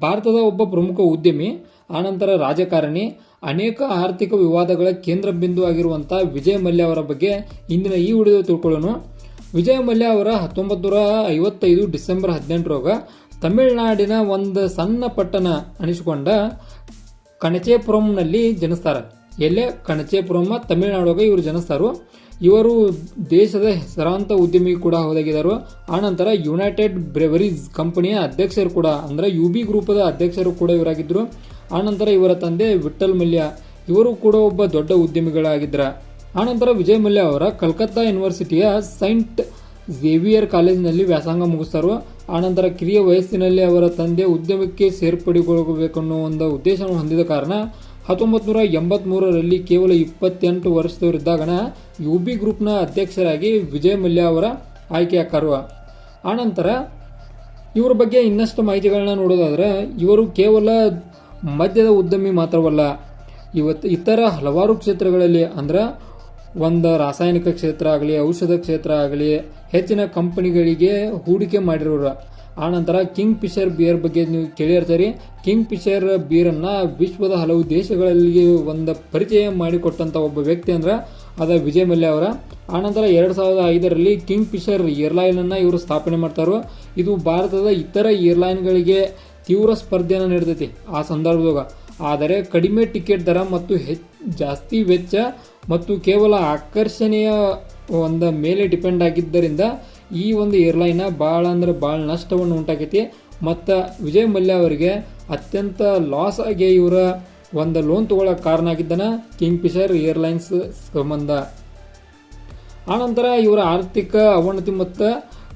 ಭಾರತದ ಒಬ್ಬ ಪ್ರಮುಖ ಉದ್ಯಮಿ, ಆನಂತರ ರಾಜಕಾರಣಿ, ಅನೇಕ ಆರ್ಥಿಕ ವಿವಾದಗಳ ಕೇಂದ್ರ ಬಿಂದು ಆಗಿರುವಂಥ ವಿಜಯ್ ಮಲ್ಯ ಅವರ ಬಗ್ಗೆ ಇಂದಿನ ಈ ವಿಡಿಯೋ ತಿಳ್ಕೊಳ್ಳೋಣ. ವಿಜಯ್ ಮಲ್ಯ ಅವರ ಹತ್ತೊಂಬತ್ತು ನೂರ ಐವತ್ತೈದು ಡಿಸೆಂಬರ್ ಹದಿನೆಂಟರಾಗ ತಮಿಳುನಾಡಿನ ಒಂದು ಸಣ್ಣ ಪಟ್ಟಣ ಅನಿಸಿಕೊಂಡ ಕಣಚೇಪುರಂನಲ್ಲಿ ಜನಿಸ್ತಾರೆ. ಎಲ್ಲೇ ಕಣಚೇಪುರಮ್ಮ ತಮಿಳುನಾಡಾಗ ಇವರು ಜನಿಸ್ತಾರು. ಇವರು ದೇಶದ ಹೆಸರಾಂತ ಉದ್ಯಮಿ ಕೂಡ ಹೋದಾಗಿದ್ದಾರೆ. ಆನಂತರ ಯುನೈಟೆಡ್ ಬ್ರೆವರೀಸ್ ಕಂಪನಿಯ ಅಧ್ಯಕ್ಷರು ಕೂಡ, ಅಂದ್ರೆ ಯು ಬಿ ಗ್ರೂಪದ ಅಧ್ಯಕ್ಷರು ಕೂಡ ಇವರಾಗಿದ್ದರು. ಆನಂತರ ಇವರ ತಂದೆ ವಿಠಲ್ ಮಲ್ಯ, ಇವರು ಕೂಡ ಒಬ್ಬ ದೊಡ್ಡ ಉದ್ಯಮಿಗಳಾಗಿದ್ದರು ಆನಂತರ ವಿಜಯ್ ಮಲ್ಯ ಅವರ ಕಲ್ಕತ್ತಾ ಯೂನಿವರ್ಸಿಟಿಯ ಸೈಂಟ್ ಝೇವಿಯರ್ ಕಾಲೇಜಿನಲ್ಲಿ ವ್ಯಾಸಂಗ ಮುಗಿಸ್ತಾರು. ಆನಂತರ ಕಿರಿಯ ವಯಸ್ಸಿನಲ್ಲಿ ಅವರ ತಂದೆ ಉದ್ಯಮಕ್ಕೆ ಸೇರ್ಪಡೆಗೊಳ್ಳಬೇಕನ್ನೋ ಒಂದು ಉದ್ದೇಶವನ್ನು ಹೊಂದಿದ ಕಾರಣ ಹತ್ತೊಂಬತ್ತು ನೂರ ಎಂಬತ್ತ್ಮೂರರಲ್ಲಿ ಕೇವಲ ಇಪ್ಪತ್ತೆಂಟು ವರ್ಷದವರಿದ್ದಾಗಣ ಯು ಬಿ ಗ್ರೂಪ್ನ ಅಧ್ಯಕ್ಷರಾಗಿ ವಿಜಯ್ ಮಲ್ಯ ಅವರ ಆಯ್ಕೆಯಾಕಾರು ಆನಂತರ ಇವರ ಬಗ್ಗೆ ಇನ್ನಷ್ಟು ಮಾಹಿತಿಗಳನ್ನ ನೋಡೋದಾದ್ರೆ, ಇವರು ಕೇವಲ ಮದ್ಯದ ಉದ್ಯಮಿ ಮಾತ್ರವಲ್ಲ, ಇವತ್ತು ಇತರ ಹಲವಾರು ಕ್ಷೇತ್ರಗಳಲ್ಲಿ ಅಂದ್ರೆ ಒಂದು ರಾಸಾಯನಿಕ ಕ್ಷೇತ್ರ ಆಗಲಿ, ಔಷಧ ಕ್ಷೇತ್ರ ಆಗಲಿ, ಹೆಚ್ಚಿನ ಕಂಪನಿಗಳಿಗೆ ಹೂಡಿಕೆ ಮಾಡಿರೋರು. ಆನಂತರ ಕಿಂಗ್ ಫಿಶರ್ ಬಿಯರ್ ಬಗ್ಗೆ ನೀವು ಕೇಳಿರ್ತೀರಿ. ಕಿಂಗ್ ಫಿಶರ್ ಬಿಯರನ್ನು ವಿಶ್ವದ ಹಲವು ದೇಶಗಳಲ್ಲಿ ಒಂದು ಪರಿಚಯ ಮಾಡಿಕೊಟ್ಟಂಥ ಒಬ್ಬ ವ್ಯಕ್ತಿ ಅಂದ್ರೆ ಅದ ವಿಜಯ್ ಮಲ್ಯ ಅವರ. ಆನಂತರ ಎರಡು ಸಾವಿರದ ಐದರಲ್ಲಿ ಕಿಂಗ್ ಫಿಶರ್ ಏರ್ಲೈನನ್ನು ಇವರು ಸ್ಥಾಪನೆ ಮಾಡ್ತಾರೋ. ಇದು ಭಾರತದ ಇತರ ಏರ್ಲೈನ್ಗಳಿಗೆ ತೀವ್ರ ಸ್ಪರ್ಧೆಯನ್ನು ನೀಡ್ತೈತಿ ಆ ಸಂದರ್ಭದಾಗ. ಆದರೆ ಕಡಿಮೆ ಟಿಕೆಟ್ ದರ ಮತ್ತು ಹೆಚ್ಚು ಜಾಸ್ತಿ ವೆಚ್ಚ ಮತ್ತು ಕೇವಲ ಆಕರ್ಷಣೀಯ ಒಂದು ಮೇಲೆ ಡಿಪೆಂಡ್ ಆಗಿದ್ದರಿಂದ ಈ ಒಂದು ಏರ್ಲೈನ ಭಾಳ ಅಂದ್ರೆ ಭಾಳ ನಷ್ಟವನ್ನು ಉಂಟಾಗೈತಿ ಮತ್ತು ವಿಜಯ್ ಮಲ್ಯ ಅವರಿಗೆ ಅತ್ಯಂತ ಲಾಸ್ ಆಗಿ ಇವರ ಒಂದು ಲೋನ್ ತಗೊಳ್ಳೋಕೆ ಕಾರಣ ಆಗಿದ್ದನ ಕಿಂಗ್ ಫಿಶರ್ ಏರ್ಲೈನ್ಸ್ ಸಂಬಂಧ ಆನಂತರ ಇವರ ಆರ್ಥಿಕ ಅವನತಿ ಮತ್ತು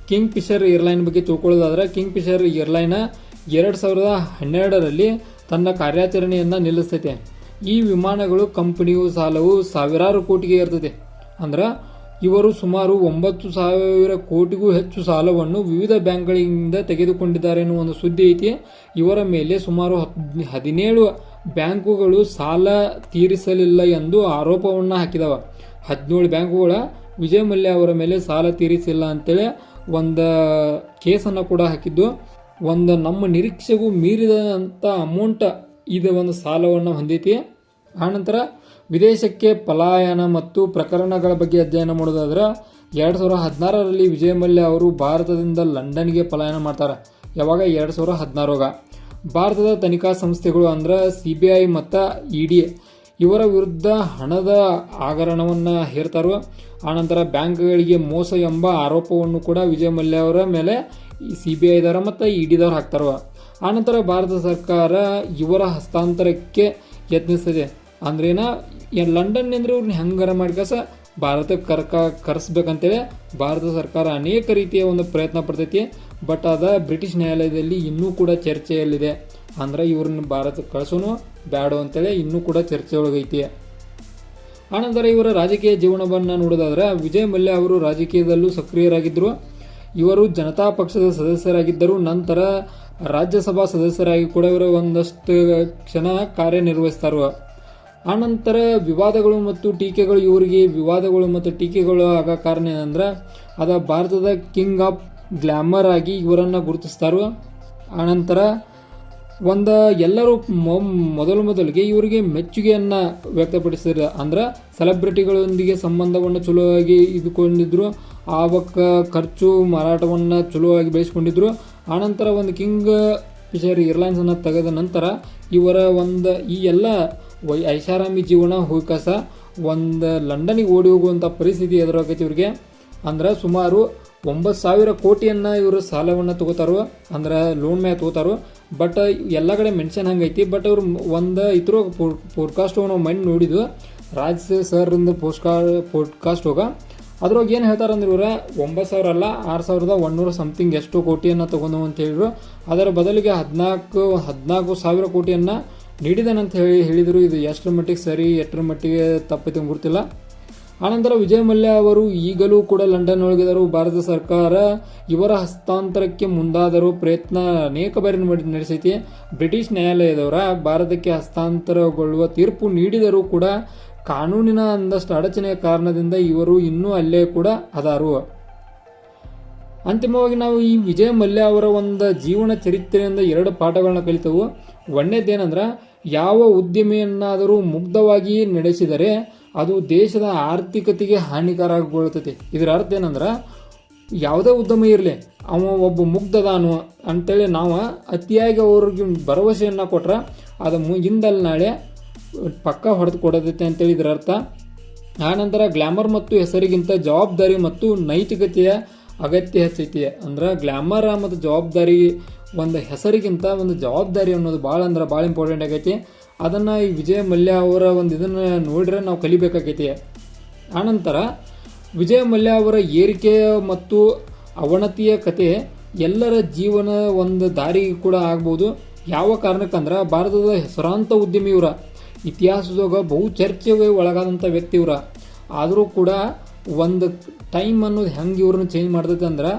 ಕಿಂಗ್ ಫಿಶರ್ ಏರ್ಲೈನ್ ಬಗ್ಗೆ ತಿಳ್ಕೊಳ್ಳೋದಾದ್ರೆ ಕಿಂಗ್ ಫಿಶರ್ ಏರ್ಲೈನ್ ಎರಡು ಸಾವಿರದ ಹನ್ನೆರಡರಲ್ಲಿ ತನ್ನ ಕಾರ್ಯಾಚರಣೆಯನ್ನು ನಿಲ್ಲಿಸ್ತೈತೆ. ಈ ವಿಮಾನಗಳು ಕಂಪನಿಯು ಸಾಲವು ಸಾವಿರಾರು ಕೋಟಿಗೆ ಇರ್ತದೆ ಅಂದ್ರೆ ಇವರು ಸುಮಾರು ಒಂಬತ್ತು ಸಾವಿರ ಕೋಟಿಗೂ ಹೆಚ್ಚು ಸಾಲವನ್ನು ವಿವಿಧ ಬ್ಯಾಂಕ್ಗಳಿಂದ ತೆಗೆದುಕೊಂಡಿದ್ದಾರೆ ಎನ್ನುವ ಒಂದು ಸುದ್ದಿ ಐತಿ. ಇವರ ಮೇಲೆ ಸುಮಾರು ಹದ್ ಹದಿನೇಳು ಬ್ಯಾಂಕುಗಳು ಸಾಲ ತೀರಿಸಲಿಲ್ಲ ಎಂದು ಆರೋಪವನ್ನು ಹಾಕಿದವ. ಹದಿನೇಳು ಬ್ಯಾಂಕುಗಳ ವಿಜಯ್ ಮಲ್ಯ ಅವರ ಮೇಲೆ ಸಾಲ ತೀರಿಸಿಲ್ಲ ಅಂತೇಳಿ ಒಂದು ಕೇಸನ್ನು ಕೂಡ ಹಾಕಿದ್ದು. ಒಂದು ನಮ್ಮ ನಿರೀಕ್ಷೆಗೂ ಮೀರಿದಂಥ ಅಮೌಂಟ್ ಇದು ಒಂದು ಸಾಲವನ್ನು ಹೊಂದೈತಿ. ಆನಂತರ ವಿದೇಶಕ್ಕೆ ಪಲಾಯನ ಮತ್ತು ಪ್ರಕರಣಗಳ ಬಗ್ಗೆ ಅಧ್ಯಯನ ಮಾಡೋದಾದ್ರೆ, ಎರಡು ಸಾವಿರ ಹದಿನಾರರಲ್ಲಿ ವಿಜಯ್ ಮಲ್ಯ ಅವರು ಭಾರತದಿಂದ ಲಂಡನ್ಗೆ ಪಲಾಯನ ಮಾಡ್ತಾರೆ. ಯಾವಾಗ? ಎರಡು ಸಾವಿರ ಹದಿನಾರಾಗ. ಭಾರತದ ತನಿಖಾ ಸಂಸ್ಥೆಗಳು ಅಂದ್ರೆ ಸಿ ಬಿ ಐ ಮತ್ತು ಇ ಡಿ ಇವರ ವಿರುದ್ಧ ಹಣದ ಆಗರಣವನ್ನು ಹೇರ್ತಾರೋ ಆನಂತರ ಬ್ಯಾಂಕ್ಗಳಿಗೆ ಮೋಸ ಎಂಬ ಆರೋಪವನ್ನು ಕೂಡ ವಿಜಯ್ ಮಲ್ಯ ಅವರ ಮೇಲೆ ಸಿ ಬಿ ಐದವರ ಮತ್ತು ಇ ಡಿದವ್ರು ಹಾಕ್ತಾರೋ. ಆನಂತರ ಭಾರತ ಸರ್ಕಾರ ಇವರ ಹಸ್ತಾಂತರಕ್ಕೆ ಯತ್ನಿಸ್ತದೆ. ಅಂದ್ರೇನ, ಏನ್ ಅಂದ್ರೆ ಇವ್ರನ್ನ ಹೆಂಗಾರ ಮಾಡ್ಕಸ ಭಾರತಕ್ಕೆ ಕರ್ಕ ಕರೆಸ್ಬೇಕಂತೇಳಿ ಭಾರತ ಸರ್ಕಾರ ಅನೇಕ ರೀತಿಯ ಒಂದು ಪ್ರಯತ್ನ ಪಡ್ತೈತಿ. ಬಟ್ ಅದ ಬ್ರಿಟಿಷ್ ನ್ಯಾಯಾಲಯದಲ್ಲಿ ಇನ್ನೂ ಕೂಡ ಚರ್ಚೆಯಲ್ಲಿದೆ. ಅಂದ್ರೆ ಇವ್ರನ್ನ ಭಾರತಕ್ಕೆ ಕಳ್ಸೋನು ಬ್ಯಾಡೋ ಅಂತೇಳಿ ಇನ್ನೂ ಕೂಡ ಚರ್ಚೆ ಒಳಗೈತಿ ಆನಂತರ ಇವರ ರಾಜಕೀಯ ಜೀವನವನ್ನು ನೋಡೋದಾದ್ರೆ, ವಿಜಯ್ ಮಲ್ಯ ಅವರು ರಾಜಕೀಯದಲ್ಲೂ ಸಕ್ರಿಯರಾಗಿದ್ದರು ಇವರು ಜನತಾ ಪಕ್ಷದ ಸದಸ್ಯರಾಗಿದ್ದರು. ನಂತರ ರಾಜ್ಯಸಭಾ ಸದಸ್ಯರಾಗಿ ಕೂಡ ಇವರು ಒಂದಷ್ಟು ಕ್ಷಣ ಕಾರ್ಯನಿರ್ವಹಿಸ್ತಾರೆ. ಆನಂತರ ವಿವಾದಗಳು ಮತ್ತು ಟೀಕೆಗಳು, ಇವರಿಗೆ ವಿವಾದಗಳು ಮತ್ತು ಟೀಕೆಗಳು ಆಗ ಕಾರಣ ಏನಂದ್ರೆ ಅದ ಭಾರತದ ಕಿಂಗ್ ಆಫ್ ಗ್ಲಾಮರ್ ಆಗಿ ಇವರನ್ನು ಗುರುತಿಸ್ತಾರೆ. ಆನಂತರ ಒಂದು ಎಲ್ಲರೂ ಮೊದಲು ಮೊದಲಿಗೆ ಇವರಿಗೆ ಮೆಚ್ಚುಗೆಯನ್ನು ವ್ಯಕ್ತಪಡಿಸಿದ್ರು. ಅಂದ್ರೆ ಸೆಲೆಬ್ರಿಟಿಗಳೊಂದಿಗೆ ಸಂಬಂಧವನ್ನು ಚಲೋವಾಗಿ ಇದ್ಕೊಂಡಿದ್ರು, ಆವಕ್ಕ ಖರ್ಚು ಮಾರಾಟವನ್ನು ಚಲೋವಾಗಿ ಬೆಳೆಸ್ಕೊಂಡಿದ್ರು. ಆನಂತರ ಒಂದು ಕಿಂಗ್ ಫಿಶರ್ ಏರ್ಲೈನ್ಸನ್ನು ತೆಗೆದ ನಂತರ ಇವರ ಒಂದು ಈ ಎಲ್ಲ ವೈ ಐಷಾರಾಮಿ ಜೀವನ ಹುಡುಕಸ ಒಂದು ಲಂಡನಿಗೆ ಓಡಿ ಹೋಗುವಂಥ ಪರಿಸ್ಥಿತಿ ಎದುರಾಗೈತಿ ಇವ್ರಿಗೆ. ಅಂದ್ರೆ ಸುಮಾರು ಒಂಬತ್ತು ಸಾವಿರ ಕೋಟಿಯನ್ನು ಇವರು ಸಾಲವನ್ನು ತಗೋತಾರೋ, ಅಂದ್ರೆ ಲೋನ್ ಮೇಲೆ ತಗೋತಾರೋ ಬಟ್ ಎಲ್ಲ ಕಡೆ ಮೆನ್ಷನ್ ಹಂಗೈತಿ ಬಟ್ ಅವರು ಒಂದು ಇದ್ರ ಪೋಡ್ಕಾಸ್ಟ್ ನಾವು ಮೈಂಡ್ ನೋಡಿದ್ದು ರಾಜ್ ಸರ್ಂದು ಪೋಸ್ಟ್ಕಾ ಪೋಡ್ಕಾಸ್ಟ್ ಹೋಗ. ಅದ್ರೊಳಗೆ ಏನು ಹೇಳ್ತಾರೆ ಅಂದ್ರೆ ಇವ್ರ, ಒಂಬತ್ತು ಸಾವಿರ ಅಲ್ಲ, ಆರು ಸಾವಿರದ ಒನ್ನೂರ ಸಮಥಿಂಗ್ ಎಷ್ಟು ಕೋಟಿಯನ್ನು ತೊಗೊಂಡು ಅಂತ ಹೇಳಿದ್ರು. ಅದರ ಬದಲಿಗೆ ಹದಿನಾಲ್ಕು ಹದಿನಾಲ್ಕು ಸಾವಿರ ಕೋಟಿಯನ್ನು ನೀಡಿದಾನಂತ ಹೇಳಿ ಹೇಳಿದರು, ಇದು ಎಷ್ಟರ ಮಟ್ಟಿಗೆ ಸರಿ, ಎಷ್ಟರ ಮಟ್ಟಿಗೆ ತಪ್ಪೈತೆ ಗುರ್ತಿಲ್ಲ ಆನಂತರ ವಿಜಯ್ ಮಲ್ಯ ಅವರು ಈಗಲೂ ಕೂಡ ಲಂಡನ್ ಒಳಗಿದರು ಭಾರತ ಸರ್ಕಾರ ಇವರ ಹಸ್ತಾಂತರಕ್ಕೆ ಮುಂದಾದರೂ ಪ್ರಯತ್ನ ಅನೇಕ ಬಾರಿ ನಡೆಸೈತಿ. ಬ್ರಿಟಿಷ್ ನ್ಯಾಯಾಲಯದವರ ಭಾರತಕ್ಕೆ ಹಸ್ತಾಂತರಗೊಳ್ಳುವ ತೀರ್ಪು ನೀಡಿದರೂ ಕೂಡ ಕಾನೂನಿನ ಅಂದಷ್ಟು ಅಡಚಣೆಯ ಕಾರಣದಿಂದ ಇವರು ಇನ್ನೂ ಅಲ್ಲೇ ಕೂಡ ಅದಾರು. ಅಂತಿಮವಾಗಿ ನಾವು ಈ ವಿಜಯ ಮಲ್ಯ ಅವರ ಒಂದು ಜೀವನ ಚರಿತ್ರೆಯಿಂದ ಎರಡು ಪಾಠಗಳನ್ನ ಕಲಿತವು. ಒಂದನೇದೇನಂದ್ರೆ ಯಾವ ಉದ್ಯಮಿಯನ್ನಾದರೂ ಮುಗ್ಧವಾಗಿ ನಡೆಸಿದರೆ ಅದು ದೇಶದ ಆರ್ಥಿಕತೆಗೆ ಹಾನಿಕಾರಕಗೊಳ್ಳುತ್ತದೆ. ಇದರ ಅರ್ಥ ಏನಂದ್ರೆ, ಯಾವುದೇ ಉದ್ಯಮ ಇರಲಿ, ಅವ ಒಬ್ಬ ಮುಗ್ಧದಾನು ಅಂತೇಳಿ ನಾವು ಅತಿಯಾಗಿ ಅವ್ರಿಗೆ ಭರವಸೆಯನ್ನು ಕೊಟ್ರೆ ಅದು ಹಿಂದಲ್ಲ ನಾಳೆ ಪಕ್ಕ ಹೊಡೆದು ಕೊಡತೈತೆ ಅಂತೇಳಿ ಇದರ ಅರ್ಥ. ಆನಂತರ ಗ್ಲ್ಯಾಮರ್ ಮತ್ತು ಹೆಸರಿಗಿಂತ ಜವಾಬ್ದಾರಿ ಮತ್ತು ನೈತಿಕತೆಯ ಅಗತ್ಯ ಹೆಚ್ಚೈತಿ. ಅಂದ್ರೆ ಗ್ಲ್ಯಾಮರ್ ಮತ್ತು ಜವಾಬ್ದಾರಿ, ಒಂದು ಹೆಸರಿಗಿಂತ ಒಂದು ಜವಾಬ್ದಾರಿ ಅನ್ನೋದು ಭಾಳ ಅಂದ್ರೆ ಭಾಳ ಇಂಪಾರ್ಟೆಂಟ್ ಆಗೈತಿ. ಅದನ್ನು ಈ ವಿಜಯ ಮಲ್ಯ ಅವರ ಒಂದು ಇದನ್ನು ನೋಡಿದ್ರೆ ನಾವು ಕಲಿಬೇಕಾಗೈತಿ. ಆನಂತರ ವಿಜಯ ಮಲ್ಯ ಅವರ ಏರಿಕೆ ಮತ್ತು ಅವನತಿಯ ಕತೆ ಎಲ್ಲರ ಜೀವನ ಒಂದು ದಾರಿ ಕೂಡ ಆಗ್ಬೋದು. ಯಾವ ಕಾರಣಕ್ಕಂದ್ರೆ ಭಾರತದ ಹೆಸರಾಂತ ಉದ್ಯಮಿ ಇವರ ಇತಿಹಾಸದಾಗ ಬಹು ಚರ್ಚೆಗೆ ಒಳಗಾದಂಥ ವ್ಯಕ್ತಿ ಇವರ ಆದರೂ ಕೂಡ ಒಂದು ಟೈಮ್ ಅನ್ನೋದು ಹೆಂಗೆ ಇವ್ರನ್ನ ಚೇಂಜ್ ಮಾಡ್ತೈತೆ ಅಂದ್ರೆ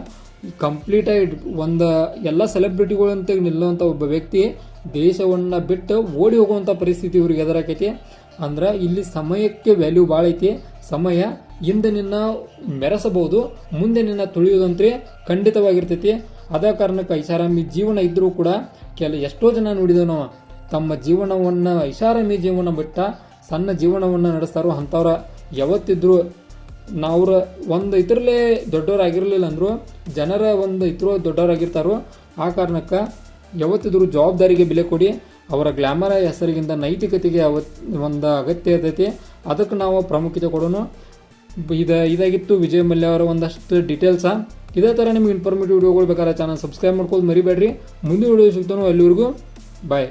ಕಂಪ್ಲೀಟಾಗಿ ಒಂದು ಎಲ್ಲ ಸೆಲೆಬ್ರಿಟಿಗಳಂತ ನಿಲ್ಲುವಂಥ ಒಬ್ಬ ವ್ಯಕ್ತಿ ದೇಶವನ್ನು ಬಿಟ್ಟು ಓಡಿ ಹೋಗುವಂಥ ಪರಿಸ್ಥಿತಿ ಇವ್ರಿಗೆ ಎದುರಾಕೈತಿ. ಅಂದ್ರೆ ಇಲ್ಲಿ ಸಮಯಕ್ಕೆ ವ್ಯಾಲ್ಯೂ ಭಾಳ ಐತಿ. ಸಮಯ ಹಿಂದೆ ನಿನ್ನ ಮೆರೆಸಬಹುದು, ಮುಂದೆ ನಿನ್ನ ತುಳಿಯೋದಂತೆ ಖಂಡಿತವಾಗಿರ್ತೈತಿ. ಅದ ಕಾರಣಕ್ಕೆ ಐಷಾರಾಮಿ ಜೀವನ ಇದ್ದರೂ ಕೂಡ ಕೆಲ ಎಷ್ಟೋ ಜನ ನೋಡಿದೆವು ತಮ್ಮ ಜೀವನವನ್ನು, ಐಷಾರಾಮಿ ಜೀವನ ಬಿಟ್ಟ ಸಣ್ಣ ಜೀವನವನ್ನು ನಡೆಸ್ತಾರೋ ಅಂಥವ್ರ ಯಾವತ್ತಿದ್ರು ನಾವ್ರ ಒಂದು ಇದರಲ್ಲೇ ದೊಡ್ಡವರಾಗಿರಲಿಲ್ಲ ಅಂದರು, ಜನರ ಒಂದು ಇದ್ರು ದೊಡ್ಡವರಾಗಿರ್ತಾರೋ, ಆ ಕಾರಣಕ್ಕೆ ಯಾವತ್ತಿದ್ರು ಜವಾಬ್ದಾರಿಗೆ ಬೆಲೆ ಕೊಡಿ, ಅವರ ಗ್ಲ್ಯಾಮರ ಹೆಸರಿಗಿಂತ ನೈತಿಕತೆಗೆ ಅವತ್ ಒಂದು ಅಗತ್ಯ ಇರ್ತೈತಿ. ಅದಕ್ಕೆ ನಾವು ಪ್ರಾಮುಖ್ಯತೆ ಕೊಡೋಣ ಇದು, ಇದಾಗಿತ್ತು ವಿಜಯ್ ಮಲ್ಯ ಅವರ ಒಂದಷ್ಟು ಡೀಟೇಲ್ಸ ಇದೇ ಥರ ನಿಮ್ಗೆ ಇನ್ಫಾರ್ಮೇಟಿವ್ ವಿಡಿಯೋಗಳು ಬೇಕಾದ್ರೆ ಚಾನಲ್ ಸಬ್ಸ್ಕ್ರೈಬ್ ಮಾಡ್ಕೊಳ್ಳೋದು ಮರಿಬೇಡ್ರಿ. ಮುಂದಿನ ವಿಡಿಯೋ ಸಿಗ್ತಾನೋ ಅಲ್ಲಿವರೆಗೂ ಬಾಯ್